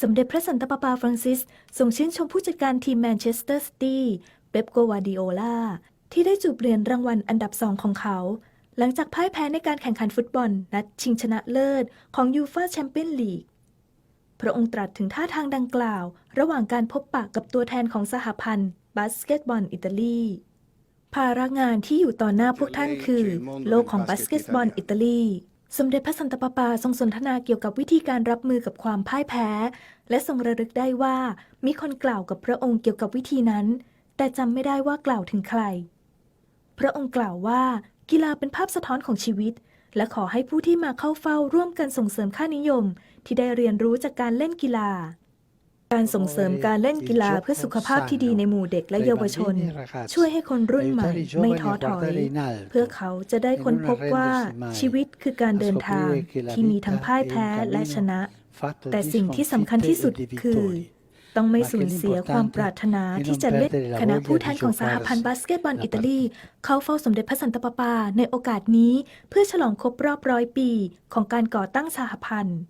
สมเด็จพระสันตะปาปาฟรังซิสทรงชื่นชมผู้จัดการทีมแมนเชสเตอร์ซิตี้เป๊ปโกวาดิโอลาที่ได้จูบเหรียญรางวัลอันดับสองของเขา หลังจากพ่ายแพ้ในการแข่งขันฟุตบอล นัดชิงชนะเลิศของยูฟาแชมเปี้ยนลีกพระองค์ตรัสถึงท่าทางดังกล่าว ระหว่างการพบปะกับตัวแทนของสหพันธ์บาสเกตบอลอิตาลีภาระงานที่อยู่ต่อหน้าพวกท่านคือ โลกของบาสเกตบอลอิตาลี สมเด็จพระสันตะปาปาทรงสนทนาเกี่ยวกับวิธีการรับมือกับความพ่ายแพ้ และทรงระลึกได้ว่ามีคนกล่าวกับพระองค์เกี่ยวกับวิธีนั้น แต่จำไม่ได้ว่ากล่าวถึงใคร พระองค์กล่าวว่ากีฬาเป็นภาพสะท้อนของชีวิต และขอให้ผู้ที่มาเข้าเฝ้าร่วมกันส่งเสริมค่านิยม ที่ได้เรียนรู้จากการเล่นกีฬา การส่งเสริมการเล่นกีฬาเพื่อสุขภาพที่ดีในหมู่เด็กและเยาวชน ช่วยให้คนรุ่นใหม่ไม่ท้อถอย เพื่อเขาจะได้ค้นพบว่าชีวิตคือการเดินทางที่มีทั้งพ่ายแพ้และชนะ แต่สิ่งที่สำคัญที่สุดคือต้องไม่สูญเสียความปรารถนาที่จะเล่นคณะผู้แทนของสหพันธ์บาสเกตบอลอิตาลี เข้าเฝ้าสมเด็จพระสันตะปาปาในโอกาสนี้ เพื่อฉลองครบรอบร้อยปีของการก่อตั้งสหพันธ์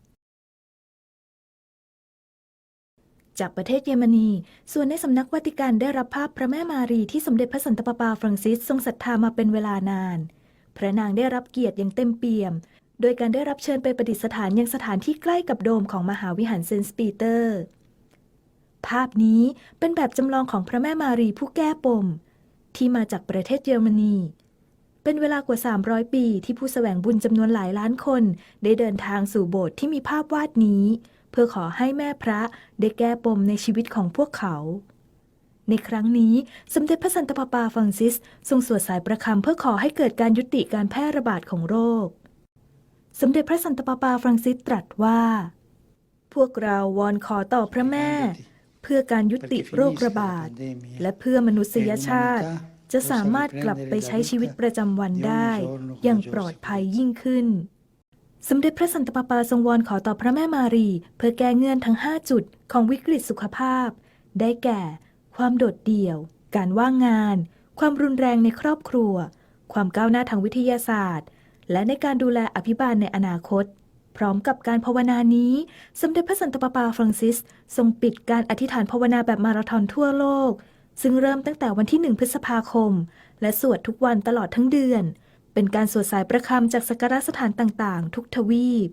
จากประเทศเยอรมนี ส่วนในสำนักวาติกันได้รับภาพพระแม่มารีที่สมเด็จพระสันตะปาปาฟรังซิสทรงศรัทธามาเป็นเวลานาน พระนางได้รับเกียรติอย่างเต็มเปี่ยม โดยการได้รับเชิญไปประดิษฐานยังสถานที่ใกล้กับโดมของมหาวิหารเซนต์ปีเตอร์ ภาพนี้เป็นแบบจำลองของพระแม่มารีผู้แก้ปม ที่มาจากประเทศเยอรมนี เป็นเวลากว่า 300 ปีที่ผู้แสวงบุญจำนวนหลายล้านคน ได้เดินทางสู่โบสถ์ที่มีภาพวาดนี้ พื่อขอให้แม่พระได้แก้ปมในชีวิตของพวกเขา ในครั้งนี้สมเด็จพระสันตะปาปาฟรังซิส ทรงสวดสายประคำเพื่อขอให้เกิดการยุติการแพร่ระบาดของโรค สมเด็จพระสันตะปาปาฟรังซิสตรัสว่า พวกเราวอนขอต่อพระแม่ เพื่อการยุติโรคระบาด และเพื่อมนุษยชาติจะสามารถกลับไปใช้ชีวิตประจำวันได้ อย่างปลอดภัยยิ่งขึ้น สมเด็จพระสันตะปาปาทรงวอนขอต่อพระแม่มารี เพื่อแก้เงื่อนทั้ง 5 จุดของวิกฤตสุขภาพ ได้แก่ ความโดดเดี่ยว การว่างงาน ความรุนแรงในครอบครัว ความก้าวหน้าทางวิทยาศาสตร์ และในการดูแลอภิบาลในอนาคต พร้อมกับการภาวนานี้ สมเด็จพระสันตะปาปาฟรังซิส ทรงปิดการอธิษฐานภาวนาแบบมาราธอนทั่วโลก ซึ่งเริ่มตั้งแต่วันที่ 1 พฤษภาคม และสวดทุกวันตลอดทั้งเดือน เป็นการสวดสายประคำจากสักการะสถานต่างๆ ทุกทวีป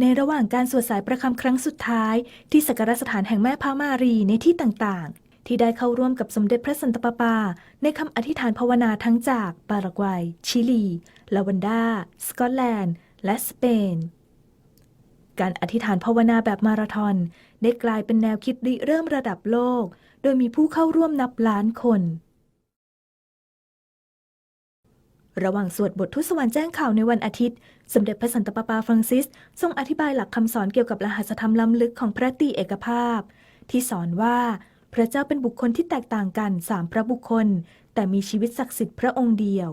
ในระหว่างการสวดสายประคำครั้งสุดท้าย ที่สักการะสถานแห่งแม่พระมารีในที่ต่างๆ ที่ได้เข้าร่วมกับสมเด็จพระสันตะปาปา ในคำอธิษฐานภาวนาทั้งจากปารากวัย ชิลีลาวันดา สกอตแลนด์ และสเปน การอธิษฐานภาวนาแบบมาราธอนได้กลายเป็นแนวคิดริเริ่มระดับโลก โดยมีผู้เข้าร่วมนับล้านคน ระหว่างสวดบททุสวรรค์แจ้งข่าวในวันอาทิตย์ สมเด็จพระสันตะปาปาฟรังซิส ทรงอธิบายหลักคำสอนเกี่ยวกับรหัสธรรมล้ำลึกของพระตีเอกภาพ ที่สอนว่าพระเจ้าเป็นบุคคลที่แตกต่างกันสามพระบุคคล แต่มีชีวิตศักดิ์สิทธิ์พระองค์เดียว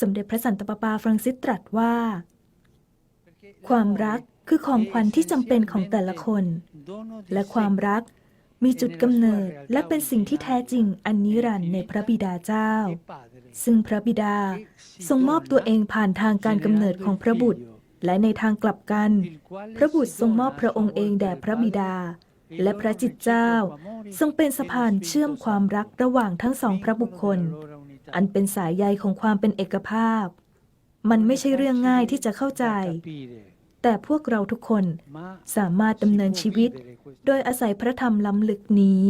สมเด็จพระสันตะปาปาฟรังซิสตรัสว่า ความรักคือของขวัญที่จำเป็นของแต่ละคน และความรัก มีจุดกำเนิดและเป็นสิ่งที่แท้จริงอันนิรันดร์ในพระบิดาเจ้า ซึ่งพระบิดาทรงมอบตัวเองผ่านทางการกำเนิดของพระบุตร และในทางกลับกัน พระบุตรทรงมอบพระองค์เองแด่พระบิดา และพระจิตเจ้า ทรงเป็นสะพานเชื่อมความรักระหว่างทั้งสองพระบุคคล อันเป็นสายใยของความเป็นเอกภาพ มันไม่ใช่เรื่องง่ายที่จะเข้าใจ แต่พวกเราทุกคนสามารถดำเนินชีวิต โดยอาศัยพระธรรมล้ำลึกนี้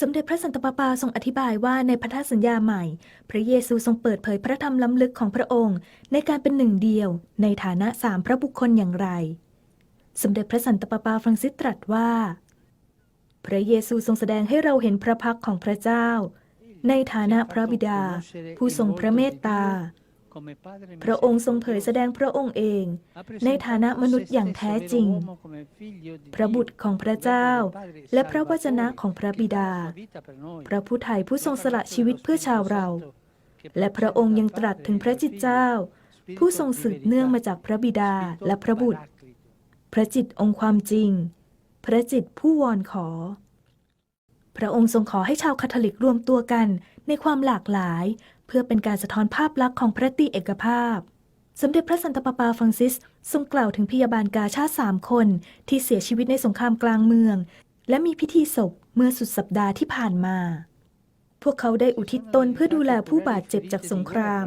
สมเด็จพระสันตะปาปาทรงอธิบายว่าในพันธสัญญาใหม่ พระเยซูทรงเปิดเผยพระธรรมล้ำลึกของพระองค์ ในการเป็นหนึ่งเดียว ในฐานะสามพระบุคคลอย่างไร สมเด็จพระสันตะปาปาฟรังซิสตรัสว่า พระเยซูทรงแสดงให้เราเห็นพระพักตร์ของพระเจ้า ในฐานะพระบิดา ผู้ทรงพระเมตตา พระองค์ทรงเผยแสดงพระองค์เอง ในฐานะมนุษย์อย่างแท้จริง พระบุตรของพระเจ้า และพระวจนะของพระบิดา พระผู้ไถ่ผู้ทรงสละชีวิตเพื่อชาวเรา และพระองค์ยังตรัสถึงพระจิตเจ้า ผู้ทรงสืบเนื่องมาจากพระบิดาและพระบุตร พระจิตองค์ความจริง พระจิตผู้วอนขอ พระองค์ทรงขอให้ชาวคาทอลิกรวมตัวกันในความหลากหลายเพื่อเป็นการสะท้อนภาพลักษณ์ของพระตีเอกภาพ สมเด็จพระสันตะปาปาฟรังซิสทรงกล่าวถึงพยาบาลกาชาติสามคน ที่เสียชีวิตในสงครามกลางเมือง และมีพิธีศพเมื่อสุดสัปดาห์ที่ผ่านมา พวกเขาได้อุทิศตนเพื่อดูแลผู้บาดเจ็บจากสงคราม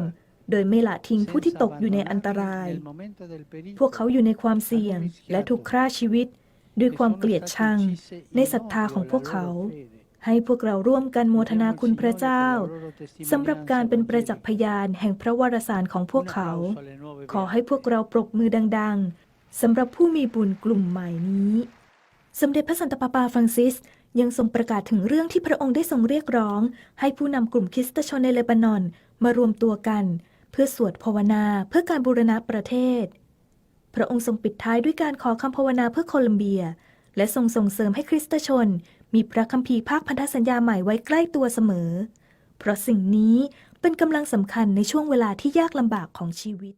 โดยไม่ละทิ้งผู้ที่ตกอยู่ในอันตราย พวกเขาอยู่ในความเสี่ยงและถูกฆ่าชีวิต ด้วยความเกลียดชังในศรัทธาของพวกเขา ให้พวกเราร่วมกันโมทนาคุณพระเจ้าสำหรับการเป็นประจักษ์พยานแห่งพระวรสารของพวกเขา ขอให้พวกเราปรบมือดัง ๆสำหรับผู้มีบุญกลุ่มใหม่นี้ สมเด็จพระสันตะปาปาฟรังซิสยังทรงประกาศถึงเรื่องที่พระองค์ได้ทรงเรียกร้อง ให้ผู้นำกลุ่มคริสตชนในเลบานอนมารวมตัวกัน เพื่อสวดภาวนาเพื่อการบูรณะประเทศ พระองค์ทรงปิดท้ายด้วยการขอคำภาวนาเพื่อโคลัมเบีย และทรงส่งเสริมให้คริสตชน มีพระคัมภีร์ภาคพันธสัญญาใหม่ไว้ใกล้ตัวเสมอ เพราะสิ่งนี้เป็นกำลังสำคัญในช่วงเวลาที่ยากลำบากของชีวิต